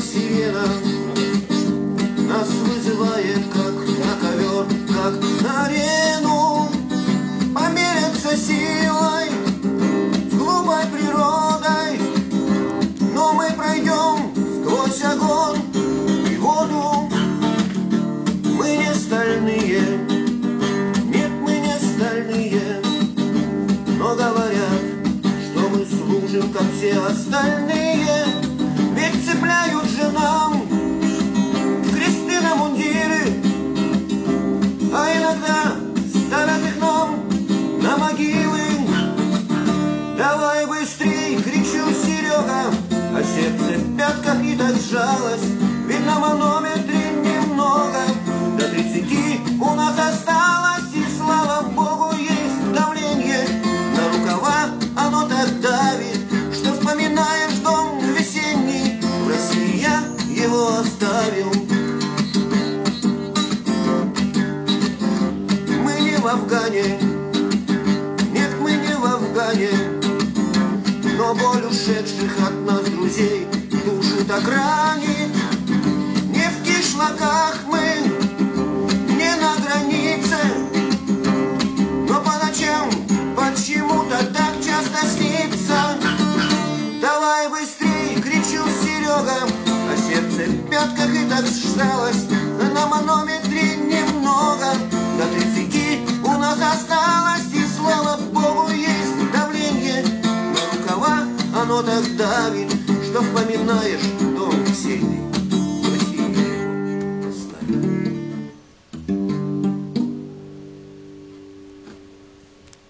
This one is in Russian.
сирена. Нас вызывает, как на ковер, как на арену. Помериться силой, с глупой природой. Но мы пройдем сквозь огонь и воду. Мы не стальные, нет, мы не стальные. Но говорят, что мы служим, как все остальные. Ведь цепляют оставил Мы не в Афгане Нет, мы не в Афгане но боль ушедших от нас друзей душу так ранит. Не в кишлаках мы, не на границе, но по ночам почему-то так часто снится. Давай быстрей, кричу Серега, а сердце в пятках сжалось. На манометре немного, до тридцати у нас осталось, и слава богу есть давление оно так давит, что вспоминаешь дом весенний.